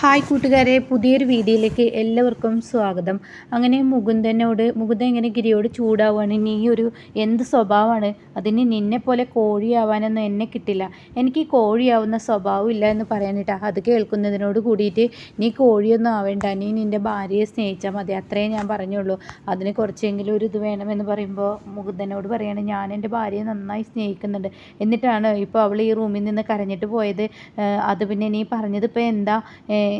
Hi കൂട്ടുകാരെ പുതിയൊരു വീഡിയോയിലേക്ക് എല്ലാവർക്കും സ്വാഗതം. അങ്ങനെ മുകുന്ദനോട് മുകുന്ദൻ ഇങ്ങനെ ഗിരിയോട് ചൂടാവുകയാണ് നീ ഒരു എന്ത് സ്വഭാവമാണ്? അതിന് നിന്നെ പോലെ കോഴിയാവാനൊന്നും എന്നെ കിട്ടില്ല. എനിക്ക് കോഴിയാവുന്ന സ്വഭാവം ഇല്ല എന്ന് പറയാനിട്ടാ. അത് കേൾക്കുന്നതിനോട് കൂടിയിട്ട് നീ കോഴിയൊന്നും ആവേണ്ട. നീ നിന്റെ ഭാര്യയെ സ്നേഹിച്ചാൽ മതി. അത്രേ ഞാൻ പറഞ്ഞുള്ളൂ. അതിന് കുറച്ചെങ്കിലും ഒരു ഇത് വേണമെന്ന് പറയുമ്പോൾ മുകുന്ദനോട് പറയാണ് ഞാൻ എന്റെ ഭാര്യയെ നന്നായി സ്നേഹിക്കുന്നുണ്ട്. എന്നിട്ടാണ് ഇപ്പോൾ അവൾ ഈ റൂമിൽ നിന്ന് കരഞ്ഞിട്ട് പോയത്. അത് പിന്നെ നീ പറഞ്ഞത് ഇപ്പോൾ എന്താ?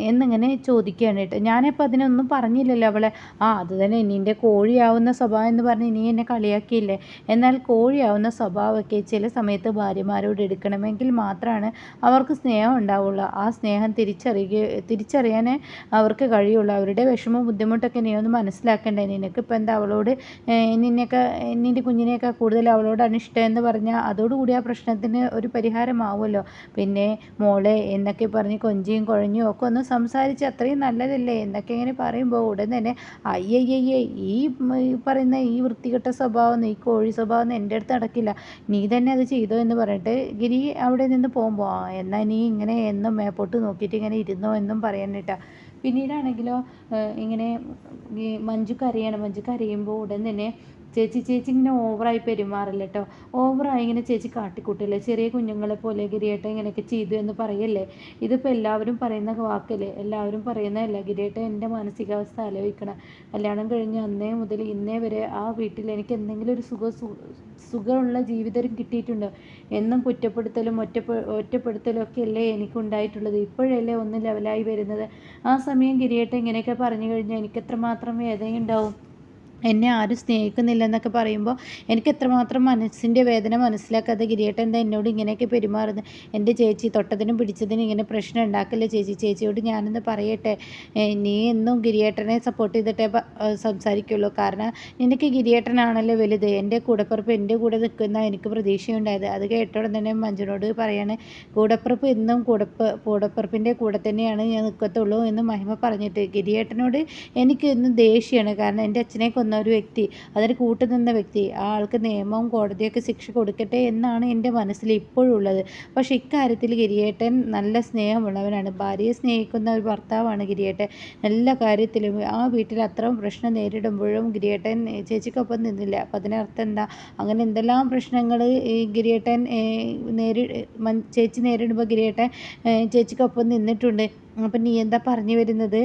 എന്നിങ്ങനെ ചോദിക്കുകയാണ് കേട്ടോ. ഞാനിപ്പോൾ അതിനൊന്നും പറഞ്ഞില്ലല്ലോ അവളെ. ആ അത് തന്നെ നിന്റെ കോഴിയാവുന്ന സ്വഭാവം എന്ന് പറഞ്ഞ് നീ എന്നെ കളിയാക്കിയില്ലേ? എന്നാൽ കോഴിയാവുന്ന സ്വഭാവമൊക്കെ ചില സമയത്ത് ഭാര്യമാരോട് എടുക്കണമെങ്കിൽ മാത്രമാണ് അവർക്ക് സ്നേഹം ഉണ്ടാവുള്ളൂ. ആ സ്നേഹം തിരിച്ചറിയുക തിരിച്ചറിയാനേ അവർക്ക് കഴിയുള്ളൂ. അവരുടെ വിഷമവും ബുദ്ധിമുട്ടൊക്കെ നീ ഒന്ന് മനസ്സിലാക്കണ്ടേ. നിനക്കിപ്പോൾ എന്താ അവളോട് നിന്നെയൊക്കെ നിന്റെ കുഞ്ഞിനെയൊക്കെ കൂടുതൽ അവളോടാണ് ഇഷ്ടം എന്ന് പറഞ്ഞാൽ അതോടുകൂടി ആ പ്രശ്നത്തിന് ഒരു പരിഹാരമാവുമല്ലോ. പിന്നെ മോളെ എന്നൊക്കെ പറഞ്ഞ് കൊഞ്ചിയും കുഴഞ്ഞും ഒക്കെ ഒന്ന് സംസാരിച്ച് അത്രയും നല്ലതല്ലേ? എന്നൊക്കെ ഇങ്ങനെ പറയുമ്പോൾ ഉടൻ തന്നെ അയ്യയ്യയ്യേ ഈ പറയുന്ന ഈ വൃത്തികെട്ട സ്വഭാവം ഈ കോഴി സ്വഭാവം എന്റെ അടുത്ത് നടക്കില്ല. നീ തന്നെ അത് ചെയ്തോ എന്ന് പറഞ്ഞിട്ട് ഗിരി അവിടെ നിന്ന് പോകുമ്പോൾ എന്നാൽ നീ ഇങ്ങനെ എന്നും മേപ്പോട്ട് നോക്കിയിട്ട് ഇങ്ങനെ ഇരുന്നോ എന്നും പറയാനിട്ടാ പിന്നീടാണെങ്കിലോ ഇങ്ങനെ മഞ്ജു കരയാണ് മഞ്ജു കരയുമ്പോൾ ഉടൻ തന്നെ ചേച്ചി ചേച്ചി ഇങ്ങനെ ഓവറായി പെരുമാറില്ല കേട്ടോ ഓവറായി ഇങ്ങനെ ചേച്ചി കാട്ടിക്കൂട്ടില്ലേ? ചെറിയ കുഞ്ഞുങ്ങളെ പോലെ ഗിരിയേട്ട ഇങ്ങനെയൊക്കെ ചെയ്തു എന്ന് പറയല്ലേ? ഇതിപ്പോൾ എല്ലാവരും പറയുന്ന വാക്കല്ലേ? എല്ലാവരും പറയുന്നതല്ല? ഗിരിയേട്ട എന്റെ മാനസികാവസ്ഥ ആലോചിക്കണം. കല്യാണം കഴിഞ്ഞ് അന്നേ മുതൽ ഇന്നേ വരെ ആ വീട്ടിൽ എനിക്ക് എന്തെങ്കിലും ഒരു സുഖ സുഖമുള്ള ജീവിതം കിട്ടിയിട്ടുണ്ടോ? എന്നും കുറ്റപ്പെടുത്തലും ഒറ്റപ്പെ ഒറ്റപ്പെടുത്തലും ഒക്കെ അല്ലേ എനിക്കുണ്ടായിട്ടുള്ളത്. ഇപ്പോഴല്ലേ ഒന്ന് ലെവലായി വരുന്നത്. ആ സമയം ഗിരിയേട്ട ഇങ്ങനെയൊക്കെ പറഞ്ഞു കഴിഞ്ഞാൽ എനിക്ക് എത്രമാത്രം വേദനയുണ്ടാവും. എന്നെ ആരും സ്നേഹിക്കുന്നില്ലെന്നൊക്കെ പറയുമ്പോൾ എനിക്ക് എത്രമാത്രം മനസ്സിന്റെ വേദന മനസ്സിലാക്കാതെ ഗിരിയേട്ടൻ എന്താ എന്നോട് ഇങ്ങനെയൊക്കെ പെരുമാറുന്നത്? എന്റെ ചേച്ചി തൊട്ടതിനും പിടിച്ചതിനും ഇങ്ങനെ പ്രശ്നം ഉണ്ടാക്കില്ല ചേച്ചി? ചേച്ചിയോട് ഞാനൊന്ന് പറയട്ടെ. നീ എന്നും ഗിരിയേട്ടനെ സപ്പോർട്ട് ചെയ്തിട്ടേ സംസാരിക്കുള്ളൂ. കാരണം നിനക്ക് ഗിരിയേട്ടനാണല്ലോ വലുത്. എന്റെ കൂടപ്പിറപ്പ് എന്റെ കൂടെ നിൽക്കുന്ന എനിക്ക് പ്രതീക്ഷയുണ്ടായത്. അത് കേട്ടോടെ തന്നെ മഞ്ജുനോട് പറയാണ് കൂടപ്പിറപ്പ് എന്നും കൂടപ്പ് കൂടപ്പിറപ്പിന്റെ കൂടെ തന്നെയാണ് ഞാൻ നിൽക്കത്തുള്ളൂ എന്ന് മഹിമ പറഞ്ഞിട്ട് ഗിരിയേട്ടനോട് എനിക്ക് ഇന്നും ദേഷ്യമാണ്. കാരണം എന്റെ അച്ഛനെ വന്ന ഒരു വ്യക്തി അതിന് കൂട്ടുനിന്ന വ്യക്തി ആ ആൾക്ക് നിയമവും കോടതിയൊക്കെ ശിക്ഷ കൊടുക്കട്ടെ എന്നാണ് എന്റെ മനസ്സിൽ ഇപ്പോഴും ഉള്ളത് പക്ഷേ ഇക്കാര്യത്തിൽ ഗിരിയേട്ടൻ നല്ല സ്നേഹമുള്ളവനാണ്. ഭാര്യയെ സ്നേഹിക്കുന്ന ഒരു ഭർത്താവാണ് ഗിരിയേട്ടൻ. എല്ലാ കാര്യത്തിലും ആ വീട്ടിൽ അത്രയും പ്രശ്നം നേരിടുമ്പോഴും ഗിരിയേട്ടൻ ചേച്ചിക്കൊപ്പം നിന്നില്ല. അപ്പം അതിനർത്ഥം എന്താ? അങ്ങനെ എന്തെല്ലാം പ്രശ്നങ്ങൾ ഗിരിയേട്ടൻ നേരി ചേച്ചി നേരിടുമ്പോൾ ഗിരിയേട്ടൻ ചേച്ചിക്കൊപ്പം നിന്നിട്ടുണ്ട്. അപ്പം നീ എന്താ പറഞ്ഞു വരുന്നത്?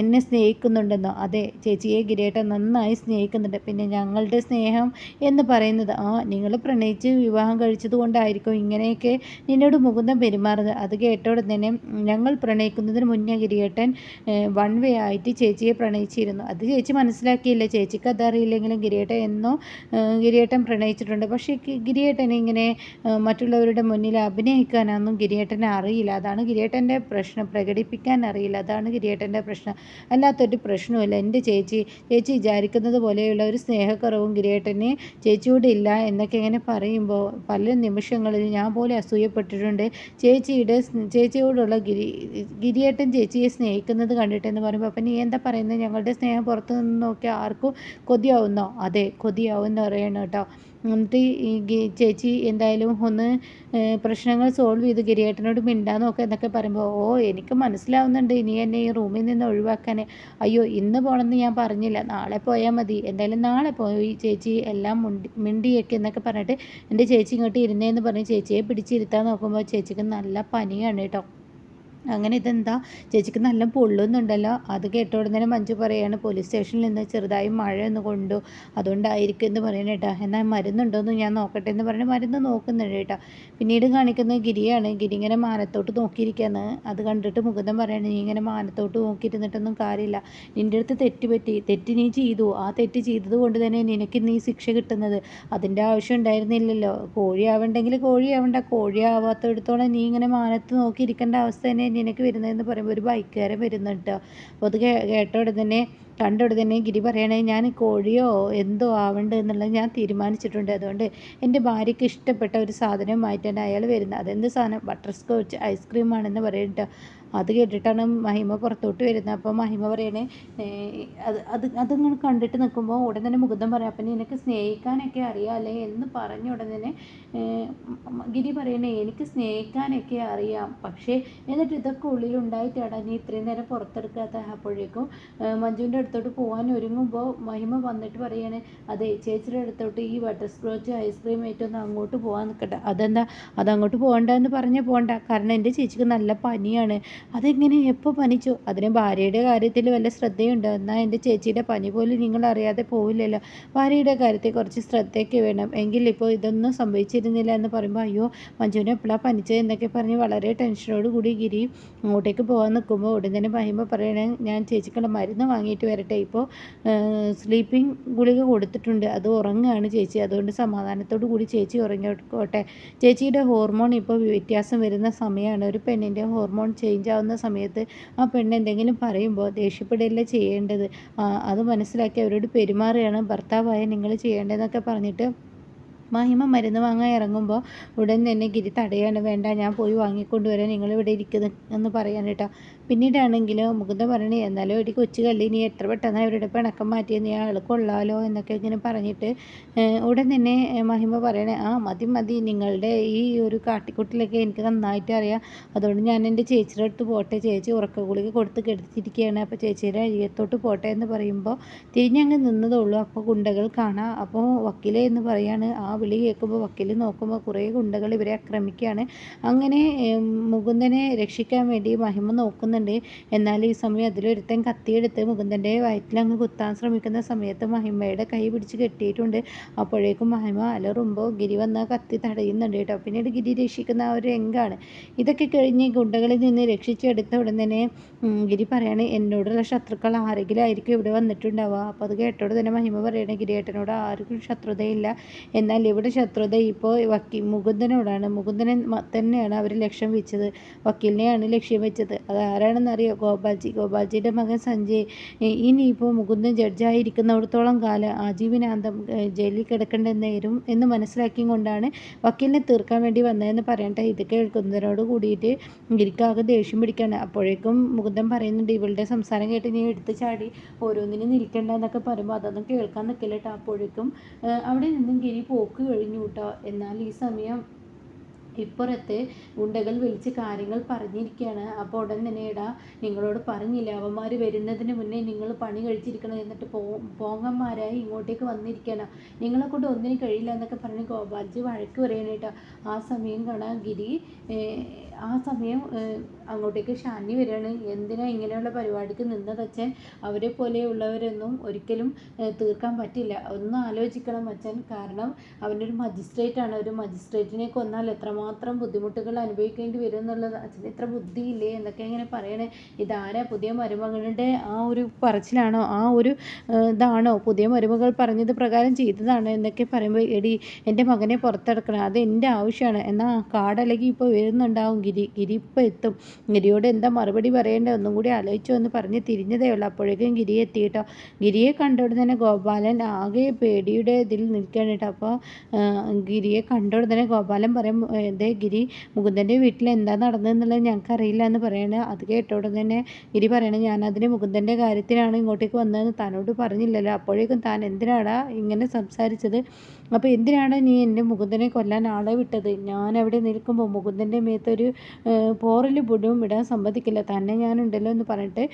എന്നെ സ്നേഹിക്കുന്നുണ്ടെന്നോ? അതെ ചേച്ചിയെ ഗിരേട്ട നന്നായി സ്നേഹിക്കുന്നുണ്ട്. പിന്നെ ഞങ്ങളുടെ സ്നേഹം എന്ന് പറയുന്നത് ആ നിങ്ങൾ പ്രണയിച്ച് വിവാഹം കഴിച്ചത് കൊണ്ടായിരിക്കും ഇങ്ങനെയൊക്കെ നിന്നോട് മുകുന്ദം പെരുമാറുന്നത്. അത് കേട്ടോടെ തന്നെ ഞങ്ങൾ പ്രണയിക്കുന്നതിന് മുന്നേ ഗിരിയേട്ടൻ വൺ വേ ആയിട്ട് ചേച്ചിയെ പ്രണയിച്ചിരുന്നു. അത് ചേച്ചി മനസ്സിലാക്കിയില്ല. ചേച്ചിക്ക് അതറിയില്ലെങ്കിലും ഗിരിയേട്ടൻ എന്നോ ഗിരിയേട്ടൻ പ്രണയിച്ചിട്ടുണ്ട്. പക്ഷേ ഗിരിയേട്ടൻ ഇങ്ങനെ മറ്റുള്ളവരുടെ മുന്നിൽ അഭിനയിക്കാനൊന്നും ഗിരിയേട്ടനെ അറിയില്ല. അതാണ് ഗിരിയേട്ടന്റെ പ്രശ്നം. പ്രശ്നം പ്രകടിപ്പിക്കാൻ അറിയില്ല. അതാണ് കിരിയേട്ടന്റെ പ്രശ്നം. അല്ലാത്തൊരു പ്രശ്നവുമില്ല. എന്റെ ചേച്ചി ചേച്ചി വിചാരിക്കുന്നത് പോലെയുള്ള ഒരു സ്നേഹക്കുറവും കിരിയേട്ടന് ചേച്ചിയോട് ഇല്ല എന്നൊക്കെ ഇങ്ങനെ പറയുമ്പോൾ പല നിമിഷങ്ങളിൽ ഞാൻ പോലെ അസൂയപ്പെട്ടിട്ടുണ്ട്. ചേച്ചിയുടെ ചേച്ചിയോടുള്ള ഗിരി ഗിരിയേട്ടൻ ചേച്ചിയെ സ്നേഹിക്കുന്നത് കണ്ടിട്ടെന്ന് പറയുമ്പോൾ അപ്പം നീ എന്താ പറയുന്നത്? ഞങ്ങളുടെ സ്നേഹം പുറത്തു നിന്ന് നോക്കിയാൽ ആർക്കും കൊതിയാവുന്നോ? അതെ കൊതിയാവും എന്ന് പറയണം കേട്ടോ. എന്നിട്ട് ഈ ചേച്ചി എന്തായാലും ഒന്ന് പ്രശ്നങ്ങൾ സോൾവ് ചെയ്ത് ഗിരിയേട്ടനോട് മിണ്ടാൻ എന്നൊക്കെ പറയുമ്പോൾ ഓ എനിക്ക് മനസ്സിലാവുന്നുണ്ട് ഇനി എന്നെ ഈ റൂമിൽ നിന്ന് ഒഴിവാക്കാൻ അയ്യോ ഇന്ന് പോകണമെന്ന് ഞാൻ പറഞ്ഞില്ല. നാളെ പോയാൽ മതി. എന്തായാലും നാളെ പോയി ചേച്ചി എല്ലാം മുണ്ടി മിണ്ടിയൊക്കെ എന്നൊക്കെ പറഞ്ഞിട്ട് എന്റെ ചേച്ചി ഇങ്ങോട്ട് ഇരുന്നേന്ന് പറഞ്ഞ് ചേച്ചിയെ പിടിച്ചിരുത്താൻ നോക്കുമ്പോൾ ചേച്ചിക്ക് നല്ല പനിയാണ് കേട്ടോ. അങ്ങനെ ഇതെന്താ? ചേച്ചിക്ക് നല്ല പൊള്ളുന്നുണ്ടല്ലോ. അത് ഉടനെ മഞ്ജു പറയാണ് പോലീസ് സ്റ്റേഷനിൽ നിന്ന് ചെറുതായി മഴ ഒന്ന് കൊണ്ടു. അതുകൊണ്ടായിരിക്കും എന്ന് പറയണ കേട്ടോ എന്നാൽ മരുന്നുണ്ടോയെന്ന് ഞാൻ നോക്കട്ടെ എന്ന് പറഞ്ഞ് മരുന്ന് നോക്കുന്നുണ്ട് കേട്ടോ പിന്നീട് കാണിക്കുന്നത് ഗിരിയാണ്. ഗിരി ഇങ്ങനെ മാനത്തോട്ട് നോക്കിയിരിക്കുകയാണ് അത് കണ്ടിട്ട് മുകുന്ദം പറയണേ നീ ഇങ്ങനെ മാനത്തോട്ട് നോക്കിയിരുന്നിട്ടൊന്നും കാര്യമില്ല. നിന്റെ അടുത്ത് തെറ്റ് പറ്റി. തെറ്റ് നീ ചെയ്തു. ആ തെറ്റ് ചെയ്തത് കൊണ്ട് തന്നെ നിനക്ക് നീ ശിക്ഷ കിട്ടുന്നത്. അതിന്റെ ആവശ്യം ഉണ്ടായിരുന്നില്ലല്ലോ. കോഴിയാവണ്ടെങ്കിൽ കോഴിയാവണ്ട. കോഴിയാവാത്തടത്തോളം നീ ഇങ്ങനെ മാനത്ത് നോക്കിയിരിക്കേണ്ട അവസ്ഥ തന്നെ നിനക്ക് വരുന്നതെന്ന് പറയുമ്പോൾ ഒരു ബൈക്കുകാരൻ വരുന്നുണ്ട് അപ്പോൾ അത് കേട്ട ഉടനെ തന്നെ കണ്ട ഉടനെ ഗിരി പറയണേ ഞാൻ കോഴിയോ എന്തോ ആവണ്ട് എന്നുള്ളത് ഞാൻ തീരുമാനിച്ചിട്ടുണ്ട്. അതുകൊണ്ട് എന്റെ ഭാര്യയ്ക്ക് ഇഷ്ടപ്പെട്ട ഒരു സാധനവുമായിട്ടാണ് അയാൾ വരുന്നത്. അതെന്ത് സാധനം? ബട്ടർ സ്കോച്ച് ഐസ്ക്രീമാണെന്ന് പറയുന്നുണ്ട് അത് കേട്ടിട്ടാണ് മഹിമ പുറത്തോട്ട് വരുന്നത്. അപ്പോൾ മഹിമ പറയണേ അത് അത് അതിങ്ങനെ കണ്ടിട്ട് നിൽക്കുമ്പോൾ ഉടൻ തന്നെ മുകുന്ദം പറയാം അപ്പം നിനക്ക് സ്നേഹിക്കാനൊക്കെ അറിയാമല്ലേ എന്ന് പറഞ്ഞ ഉടൻ തന്നെ ഗിരി പറയണേ എനിക്ക് സ്നേഹിക്കാനൊക്കെ അറിയാം. പക്ഷേ എന്നിട്ട് ഇതൊക്കെ ഉള്ളിലുണ്ടായിട്ടാണ് നീ ഇത്രയും നേരം പുറത്തെടുക്കാത്ത അപ്പോഴേക്കും മഞ്ജുവിന്റെ അടുത്തോട്ട് പോകാൻ ഒരുങ്ങുമ്പോൾ മഹിമ വന്നിട്ട് പറയാണ് അതെ ചേച്ചിയുടെ അടുത്തോട്ട് ഈ ബട്ടർ സ്ക്രോച്ച് ഐസ്ക്രീം ഏറ്റൊന്ന് അങ്ങോട്ട് പോകാൻ നിൽക്കട്ടെ അതെന്താ അതങ്ങോട്ട് പോകണ്ട എന്ന് പറഞ്ഞ് പോകണ്ട കാരണം എന്റെ ചേച്ചിക്ക് നല്ല പനിയാണ്. അതെങ്ങനെ എപ്പോൾ പനിച്ചു? അതിന് ഭാര്യയുടെ കാര്യത്തിൽ വല്ല ശ്രദ്ധയുണ്ടോ? എന്നാൽ എന്റെ ചേച്ചിയുടെ പനി പോലും നിങ്ങൾ അറിയാതെ പോവില്ലല്ലോ. ഭാര്യയുടെ കാര്യത്തിൽ കുറച്ച് ശ്രദ്ധയൊക്കെ വേണം. എങ്കിൽ ഇപ്പോൾ ഇതൊന്നും സംഭവിച്ചിരുന്നില്ല എന്ന് പറയുമ്പോൾ അയ്യോ മഞ്ജുവിനെ എപ്പോഴാണ് പനിച്ചത് എന്നൊക്കെ പറഞ്ഞ് വളരെ ടെൻഷനോട് കൂടി ഗിരി അങ്ങോട്ടേക്ക് പോകാൻ നിൽക്കുമ്പോൾ ഉടൻ തന്നെ പറയണേ ഞാൻ ചേച്ചിക്കുള്ള മരുന്ന് വാങ്ങിയിട്ട് വരട്ടെ. ഇപ്പോൾ സ്ലീപ്പിംഗ് ഗുളിക കൊടുത്തിട്ടുണ്ട്. അത് ഉറങ്ങുകയാണ് ചേച്ചി. അതുകൊണ്ട് സമാധാനത്തോടു കൂടി ചേച്ചി ഉറങ്ങിക്കോട്ടെ. ചേച്ചിയുടെ ഹോർമോൺ ഇപ്പോൾ വ്യത്യാസം വരുന്ന സമയമാണ് ഒരു പെണ്ണിന്റെ ഹോർമോൺ ചേഞ്ച് ആവുന്ന സമയത്ത് ആ പെണ്ണ് എന്തെങ്കിലും പറയുമ്പോൾ ദേഷ്യപ്പെടുകയല്ല ചെയ്യേണ്ടത്? അത് മനസ്സിലാക്കി അവരോട് പെരുമാറുകയാണ്. ഭർത്താവായ നിങ്ങൾ ചെയ്യേണ്ടതെന്നൊക്കെ പറഞ്ഞിട്ട് മഹിമ മരുന്ന് വാങ്ങാൻ ഇറങ്ങുമ്പോൾ ഉടൻ തന്നെ ഗിരി തടയാണ് വേണ്ട ഞാൻ പോയി വാങ്ങിക്കൊണ്ട് വരാം നിങ്ങളിവിടെ ഇരിക്കുന്നു എന്ന് പറയാൻ കേട്ടോ. പിന്നീടാണെങ്കിൽ മുകുന്ദ പറഞ്ഞു എന്നാലും ഒരു കൊച്ചു കള്ളി നീ എത്ര പെട്ടെന്ന് അവരുടെ പിണക്കം മാറ്റിയത് നീ ആൾ കൊള്ളാലോ എന്നൊക്കെ ഇങ്ങനെ പറഞ്ഞിട്ട് ഉടൻ തന്നെ മഹിമ പറയണേ ആ മതി മതി നിങ്ങളുടെ ഈ ഒരു കാട്ടിക്കുട്ടിലൊക്കെ എനിക്ക് നന്നായിട്ട് അറിയാം. അതുകൊണ്ട് ഞാൻ എന്റെ ചേച്ചിയുടെ അടുത്ത് പോട്ടെ ചേച്ചി ഉറക്ക ഗുളിക കൊടുത്ത് കെടുത്തിരിക്കുകയാണ് അപ്പോൾ ചേച്ചിയുടെ അഴിയത്തോട്ട് പോട്ടെ എന്ന് പറയുമ്പോൾ തിരിഞ്ഞങ്ങ് നിന്നതുള്ളൂ അപ്പോൾ ഗുണ്ടകൾ കാണാം അപ്പോൾ വക്കീലെ എന്ന് പറയാണ്. ആ വിളി കേൾക്കുമ്പോൾ വക്കീൽ നോക്കുമ്പോൾ കുറേ ഗുണ്ടകൾ ഇവരെ ആക്രമിക്കുകയാണ് അങ്ങനെ മുകുന്ദനെ രക്ഷിക്കാൻ വേണ്ടി മഹിമ നോക്കുന്ന നോക്കുന്നുണ്ട് എന്നാൽ ഈ സമയം അതിലൊരുത്തൻ കത്തിയെടുത്ത് മുകുന്ദന്റെ വയറ്റിൽ അങ്ങ് കുത്താൻ ശ്രമിക്കുന്ന സമയത്ത് മഹിമയുടെ കൈ പിടിച്ച് കെട്ടിയിട്ടുണ്ട്. അപ്പോഴേക്കും മഹിമ അലറുമ്പോൾ ഗിരി വന്ന കത്തി തടയുന്നുണ്ട് കേട്ടോ. പിന്നീട് ഗിരി രക്ഷിക്കുന്ന ആ ഒരു രംഗാണ്. ഇതൊക്കെ കഴിഞ്ഞ് ഗുണ്ടകളിൽ നിന്ന് രക്ഷിച്ചെടുത്ത ഉടൻ തന്നെ ഗിരി പറയാണ് എന്നോടുള്ള ശത്രുക്കൾ ആരെങ്കിലും ആയിരിക്കും ഇവിടെ വന്നിട്ടുണ്ടാവുക. അപ്പോൾ അത് കേട്ടോട് തന്നെ മഹിമ പറയണേ ഗിരിയേട്ടനോട് ആർക്കും ശത്രുതയില്ല. എന്നാൽ ഇവിടെ ശത്രുത ഇപ്പോൾ വക്കീൽ മുകുന്ദനോടാണ്. മുകുന്ദനെ തന്നെയാണ് അവർ ലക്ഷ്യം വെച്ചത്. വക്കീലിനെയാണ് ലക്ഷ്യം വെച്ചത്. അത് ആരാണെന്നറിയോ? ഗോപാൽജി. ഗോപാൽജിയുടെ മകൻ സഞ്ജയ്. ഇനിയിപ്പോൾ മുകുന്ദൻ ജഡ്ജായിരിക്കുന്നിടത്തോളം കാലം ആജീവനാന്തം ജയിലിൽ കിടക്കേണ്ടെന്ന് വരും എന്ന് മനസ്സിലാക്കിയും കൊണ്ടാണ് വക്കീലിനെ തീർക്കാൻ വേണ്ടി വന്നതെന്ന് പറയട്ടെ. ഇത് കേൾക്കുന്നതിനോട് കൂടിയിട്ട് ഗിരിക്കാകെ ദേഷ്യം പിടിക്കുകയാണ് അപ്പോഴേക്കും മുകുന്ദൻ പറയുന്നുണ്ട് ഇവളുടെ സംസാരം കേട്ട് നീ എടുത്ത് ചാടി ഓരോന്നിനും നിൽക്കണ്ട എന്നൊക്കെ പറയുമ്പോൾ അതൊന്നും കേൾക്കാൻ നിൽക്കില്ല കേട്ടോ അപ്പോഴേക്കും അവിടെ നിന്നും ഗിരി പോക്ക് കഴിഞ്ഞു കേട്ടോ എന്നാൽ ഈ സമയം ഇപ്പുറത്ത് ഗുണ്ടകൾ വിളിച്ച് കാര്യങ്ങൾ പറഞ്ഞിരിക്കുകയാണ് അപ്പോൾ ഉടൻ തന്നെ ഇടാ നിങ്ങളോട് പറഞ്ഞില്ല അവന്മാർ വരുന്നതിന് മുന്നേ നിങ്ങൾ പണി കഴിച്ചിരിക്കണം എന്നിട്ട് പോ പോങ്ങന്മാരായി ഇങ്ങോട്ടേക്ക് വന്നിരിക്കണം. നിങ്ങളെ കൊണ്ട് ഒന്നിനും കഴിയില്ല എന്നൊക്കെ പറഞ്ഞ് ഗോപാൽജി വഴക്ക് പറയാനായിട്ടാ ആ സമയം കാണാൻ ഗിരി ആ സമയം അങ്ങോട്ടേക്ക് ഷാനി വരികയാണ്. എന്തിനാ ഇങ്ങനെയുള്ള പരിപാടിക്ക് നിന്നതച്ഛൻ അവരെ പോലെയുള്ളവരൊന്നും ഒരിക്കലും തീർക്കാൻ പറ്റില്ല. ഒന്ന് ആലോചിക്കണം അച്ഛൻ. കാരണം അവനൊരു മജിസ്ട്രേറ്റ് ആണ്. ഒരു മജിസ്ട്രേറ്റിനെ കൊന്നാൽ എത്രമാത്രം ബുദ്ധിമുട്ടുകൾ അനുഭവിക്കേണ്ടി വരും എന്നുള്ളത് അച്ഛന് ഇത്ര ബുദ്ധിയില്ലേ എന്നൊക്കെ ഇങ്ങനെ പറയണേ. ഇതാരാ പുതിയ മരുമകളുടെ ആ ഒരു പറച്ചിലാണോ? ആ ഒരു ഇതാണോ? പുതിയ മരുമകൾ പറഞ്ഞത് പ്രകാരം ചെയ്തതാണോ എന്നൊക്കെ പറയുമ്പോൾ എടി എന്റെ മകനെ പുറത്തെടുക്കണം. അത് എന്റെ ആവശ്യമാണ്. എന്നാൽ കാടലകി ഇപ്പോൾ വരുന്നുണ്ടാവും. ഗിരി ഗിരി ഇപ്പോൾ എത്തും. ഗിരിയോട് എന്താ മറുപടി പറയേണ്ടത് ഒന്നും കൂടി ആലോചിച്ചു എന്ന് പറഞ്ഞ് തിരിഞ്ഞതേ ഉള്ളൂ. അപ്പോഴേക്കും ഗിരി എത്തിയിട്ടോ. ഗിരിയെ കണ്ടോടെ തന്നെ ഗോപാലൻ ആകെ പേടിയുടെ ഇതിൽ നിൽക്കുകയാണ് കേട്ടോ. അപ്പോൾ ഗിരിയെ കണ്ടോടെ തന്നെ ഗോപാലൻ പറയും എന്തേ ഗിരി മുകുന്ദന്റെ വീട്ടിൽ എന്താ ഞങ്ങൾക്ക് അറിയില്ല എന്ന് പറയണേ. അത് കേട്ടോടെ തന്നെ ഗിരി പറയണേ ഞാനതിന് മുകുന്ദന്റെ കാര്യത്തിനാണ് ഇങ്ങോട്ടേക്ക് വന്നതെന്ന് താനോട് പറഞ്ഞില്ലല്ലോ. അപ്പോഴേക്കും താൻ എന്തിനാടാ ഇങ്ങനെ സംസാരിച്ചത്? അപ്പോൾ എന്തിനാണ് നീ എന്റെ മുകുന്ദനെ കൊല്ലാൻ ആളെ വിട്ടത്? ഞാൻ അവിടെ നിൽക്കുമ്പോൾ മുകുന്ദന്റെ മേത്തൊരു പോറൽ പുടുവും ഇടാൻ സമ്മതിക്കില്ല. തന്നെ ഞാനുണ്ടല്ലോ എന്ന് പറഞ്ഞിട്ട്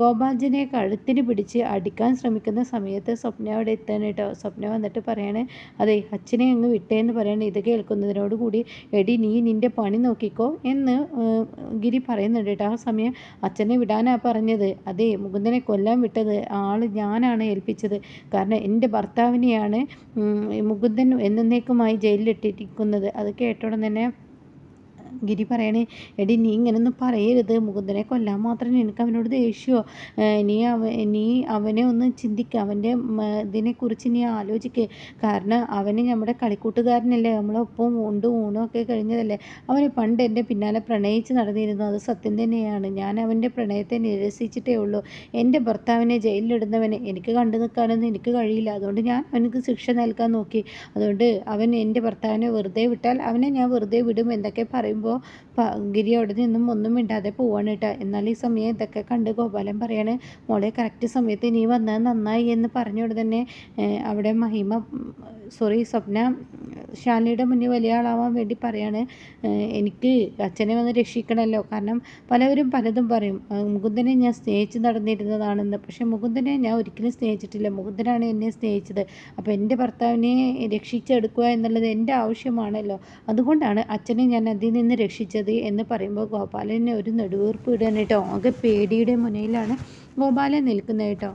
ഗോപാൽജിനെ കഴുത്തിന് പിടിച്ച് അടിക്കാൻ ശ്രമിക്കുന്ന സമയത്ത് സ്വപ്ന അവിടെ എത്താൻ കേട്ടോ സ്വപ്ന വന്നിട്ട് പറയണേ അതെ അച്ഛനെ അങ്ങ് വിട്ടേന്ന് പറയണേ. ഇത് കേൾക്കുന്നതിനോട് കൂടി എടി നീ നിന്റെ പണി നോക്കിക്കോ എന്ന് ഗിരി പറയുന്നുണ്ട് കേട്ടോ ആ സമയം അച്ഛനെ വിടാനാ പറഞ്ഞത്. അതെ മുകുന്ദനെ കൊല്ലാൻ വിട്ടത് ആൾ ഞാനാണ് ഏൽപ്പിച്ചത്. കാരണം എന്റെ ഭർത്താവിനെയാണ് മുകുന്ദൻ എന്നേക്കുമായി ജയിലിലിട്ടിരിക്കുന്നത്. അത് കേട്ടോടെ തന്നെ ഗിരി പറയണേ എടി നീ ഇങ്ങനൊന്നും പറയരുത്. മുകുന്ദനെ കൊല്ലാൻ മാത്രം നിനക്ക് അവനോട് ദേഷ്യമോ നീ അവ നീ അവനെ ഒന്ന് ചിന്തിക്കുക അവന്റെ ഇതിനെക്കുറിച്ച് നീ ആലോചിക്കുക കാരണം അവന് നമ്മുടെ കളിക്കൂട്ടുകാരനല്ലേ. നമ്മളൊപ്പം ഊണ്ടും ഊണും ഒക്കെ കഴിഞ്ഞതല്ലേ. അവന് പണ്ട് എന്റെ പിന്നാലെ പ്രണയിച്ച് നടന്നിരുന്നു അത് സത്യം തന്നെയാണ്. ഞാൻ അവന്റെ പ്രണയത്തെ നിരസിച്ചിട്ടേ ഉള്ളൂ. എന്റെ ഭർത്താവിനെ ജയിലിലിടുന്നവനെ എനിക്ക് കണ്ടു നിൽക്കാനൊന്നും എനിക്ക് കഴിയില്ല. അതുകൊണ്ട് ഞാൻ അവനക്ക് ശിക്ഷ നൽകാൻ നോക്കി. അതുകൊണ്ട് അവൻ എന്റെ ഭർത്താവിനെ വെറുതെ വിട്ടാൽ അവനെ ഞാൻ വെറുതെ വിടും എന്നൊക്കെ പറയുമ്പോൾ ഗിരി അവിടെ നിന്നും ഒന്നും മിണ്ടാതെ പോവാണ് കേട്ടോ എന്നാൽ ഈ സമയം ഇതൊക്കെ കണ്ട് ഗോപാലൻ പറയാണ് മോളെ കറക്റ്റ് സമയത്ത് നീ വന്നത് നന്നായി എന്ന് പറഞ്ഞോട് തന്നെ അവിടെ മഹിമ സോറി സ്വപ്ന ശാലിയുടെ മുന്നിൽ വലിയ ആളാവാൻ വേണ്ടി പറയാണ്. എനിക്ക് അച്ഛനെ വന്ന് രക്ഷിക്കണമല്ലോ. കാരണം പലവരും പലതും പറയും. മുകുന്ദനെ ഞാൻ സ്നേഹിച്ച് നടന്നിരുന്നതാണെന്ന്. പക്ഷേ മുകുന്ദനെ ഞാൻ ഒരിക്കലും സ്നേഹിച്ചിട്ടില്ല. മുകുന്ദനാണ് എന്നെ സ്നേഹിച്ചത്. അപ്പോൾ എന്റെ ഭർത്താവിനെ രക്ഷിച്ചെടുക്കുക എന്നുള്ളത് എന്റെ ആവശ്യമാണല്ലോ. അതുകൊണ്ടാണ് അച്ഛനെ ഞാൻ അതിൽ നിന്ന് രക്ഷിച്ചത് എന്ന് പറയുമ്പോൾ ഗോപാലനെ ഒരു നെടുവീർപ്പ് ഇടാനായിട്ടോ ആകെ പേടിയുടെ മുനയിലാണ് ഗോപാലൻ നിൽക്കുന്നത് കേട്ടോ.